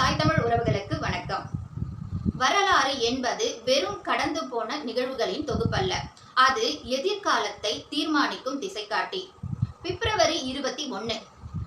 தாய் தமிழ் உறவுகளுக்கு வணக்கம். வரலாறு என்பது வெறும் கடந்து போன நிகழ்வுகளின் தொகுப்பல்ல. அது எதிர்காலத்தை தீர்மானிக்கும் திசைகாட்டி பிப்ரவரி இருபத்தி ஒன்று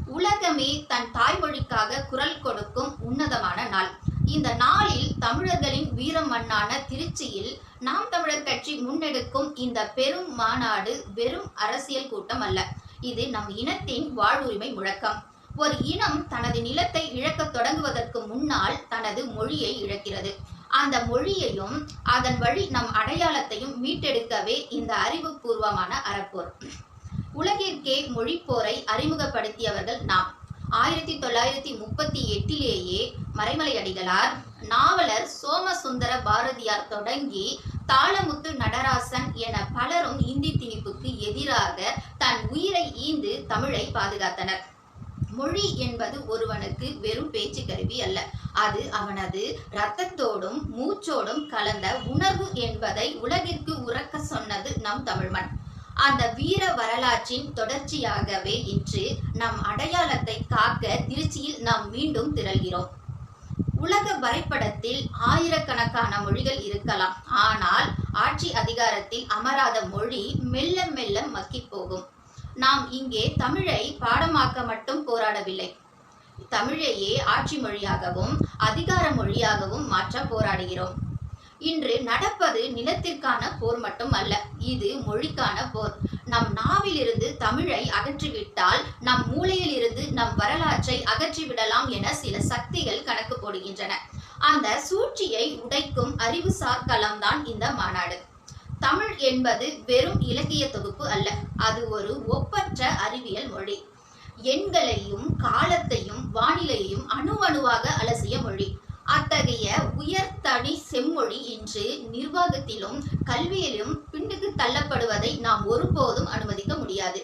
உலகமே தன் தாய்மொழிக்காக குரல் கொடுக்கும் உன்னதமான நாள். இந்த நாளில் தமிழர்களின் வீர மண்ணான திருச்சியில் நாம் தமிழர் கட்சி முன்னெடுக்கும் இந்த பெரும் மாநாடு வெறும் அரசியல் கூட்டம் அல்ல. இது நம் இனத்தின் வாழ்வுரிமை முழக்கம். ஒரு இனம் தனது நிலத்தை இழக்க தொடங்குவதற்கு பின்னால் தனது மொழியை இழக்கிறது. அந்த மொழியையும் அதன் வழி நம் அடையாளத்தையும் மீட்டெடுக்கவே இந்த அறிவுபூர்வமான அறப்போர். உலகிற்கே மொழிப்போரை அறிமுகப்படுத்தியவர்கள் நாம். ஆயிரத்தி தொள்ளாயிரத்தி முப்பத்தி எட்டிலேயே மறைமலை அடிகளார் நாவலர் சோமசுந்தர பாரதியார் தொடங்கி தாளமுத்து நடராசன் என பலரும் இந்தி திணிப்புக்கு எதிராக தன் உயிரை ஈந்து தமிழை பாதுகாத்தனர். மொழி என்பது ஒருவனுக்கு வெறும் பேச்சு கருவி அல்ல. அது அவனது இரத்தத்தோடும் மூச்சோடும் கலந்த உணர்வு என்பதை உலகிற்கு உறக்க சொன்னது நம் தமிழ்மண். அந்த வீர வரலாற்றின் தொடர்ச்சியாகவே இன்று நம் அடையாளத்தை காக்க திருச்சியில் நாம் மீண்டும் திரள்கிறோம். உலக வரைபடத்தில் ஆயிரக்கணக்கான மொழிகள் இருக்கலாம். ஆனால் ஆட்சி அதிகாரத்தில் அமராத மொழி மெல்ல மெல்ல மக்கிப் போகும். நாம் இங்கே தமிழை பாடமாக்க மட்டும் போராடவில்லை. தமிழையே ஆட்சி மொழியாகவும் அதிகார மொழியாகவும் மாற்ற போராடுகிறோம். இன்று நடப்பது நிலத்திற்கான போர் மட்டும் அல்ல இது மொழிக்கான போர். நம் நாவிலிருந்து தமிழை அகற்றிவிட்டால் நம் மூளையில் இருந்து நம் வரலாற்றை அகற்றிவிடலாம் என சில சக்திகள் கணக்கு போடுகின்றன. அந்த சூழ்ச்சியை உடைக்கும் அறிவுசார் களம்தான் இந்த மாநாடு. தமிழ் என்பது வெறும் இலக்கிய தொகுப்பு அல்ல அது ஒரு ஒப்பற்ற அறிவியல் மொழி. எண்களையும் காலத்தையும் வானிலையையும் அணு அணுவாக அலசிய மொழி. அத்தகைய உயர்தனி செம்மொழி இன்று நிர்வாகத்திலும் கல்வியிலும் பின்னுக்கு தள்ளப்படுவதை நாம் ஒருபோதும் அனுமதிக்க முடியாது.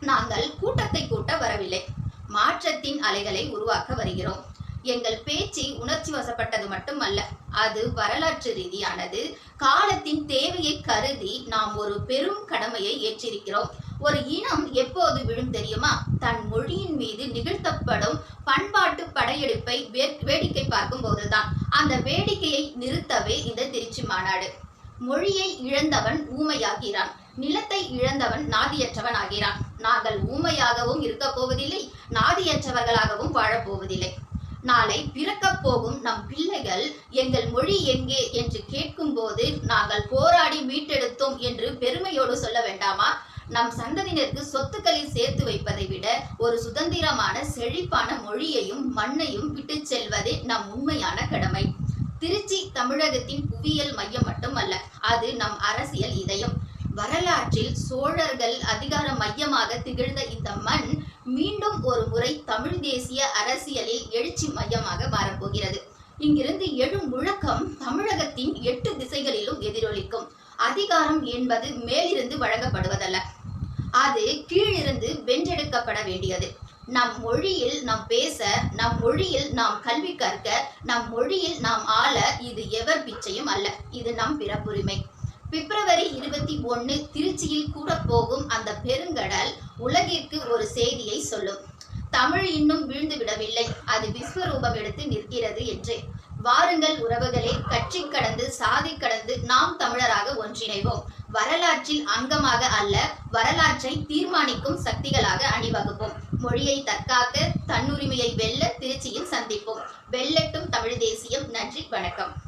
நாங்கள் கூட்டத்தை கூட்ட வரவில்லை. மாற்றத்தின் அலைகளை உருவாக்க வருகிறோம். எங்கள் பேச்சு உணர்ச்சி வசப்பட்டது மட்டுமல்ல அது வரலாற்று ரீதியானது. காலத்தின் தேவையை கருதி நாம் ஒரு பெரும் கடமையை ஏற்றிருக்கிறோம். ஒரு இனம் எப்போது விழும் தெரியுமா? தன் மொழியின் மீது நிகழ்த்தப்படும் பண்பாட்டு படையெடுப்பை வேடிக்கை பார்க்கும் போதுதான். அந்த வேடிக்கையை நிறுத்தவே இந்த திருச்சி மாநாடு. மொழியை இழந்தவன் ஊமையாகிறான். நிலத்தை இழந்தவன் நாதியற்றவன் ஆகிறான். நாங்கள் ஊமையாகவும் இருக்க போவதில்லை நாதியற்றவர்களாகவும் வாழப் போவதில்லை. நாளை பிறக்கப் போகும் நம் பிள்ளைகள் எங்கள் மொழி எங்கே என்று கேட்கும் போது நாங்கள் போராடி மீட்டெடுத்தோம் என்று பெருமையோடு சொல்ல வேண்டாமா? நம் சந்ததியினருக்கு சொத்துக்களில் சேர்த்து வைப்பதை விட ஒரு சுதந்திரமான செழிப்பான மொழியையும் மண்ணையும் விட்டு செல்வதே நம் உண்மையான கடமை. திருச்சி தமிழகத்தின் புவியியல் மையம் மட்டுமல்ல அது நம் அரசியல் இதயம். வரலாற்றில் சோழர்கள் அதிகார மையமாக திகழ்ந்த இந்த மண் மீண்டும் ஒரு முறை தமிழ் தேசிய அரசியலில் எழுச்சி மையமாக மாறப்போகிறது. இங்கிருந்து எழும் முழக்கம் தமிழகத்தின் எட்டு திசைகளிலும் எதிரொலிக்கும். அதிகாரம் என்பது மேலிருந்து வழங்கப்படுவதல்ல. அது கீழிருந்து வென்றெடுக்கப்பட வேண்டியது. நம் மொழியில் நாம் பேச நம் மொழியில் நாம் கல்வி கற்க நம் மொழியில் நாம் ஆள இது எவர் பிச்சையும் அல்ல. இது நம் பிறப்புரிமை. பிப்ரவரி இருபத்தி ஒன்னு திருச்சியில் கூட போகும் அந்த பெருங்கடல் உலகிற்கு ஒரு செய்தியை சொல்லும். தமிழ் இன்னும் வீழ்ந்து விடவில்லை அது விஸ்வரூபம் எடுத்து நிற்கிறது என்று. வாருங்கள் உறவுகளே கட்சி கடந்து சாதி கடந்து நாம் தமிழராக ஒன்றிணைவோம். வரலாற்றில் அங்கமாக அல்ல வரலாற்றை தீர்மானிக்கும் சக்திகளாக அணிவகுப்போம். மொழியை தற்காக்க தன்னுரிமையை வெல்ல திருச்சியில் சந்திப்போம். வெல்லட்டும் தமிழ் தேசியம். நன்றி வணக்கம்.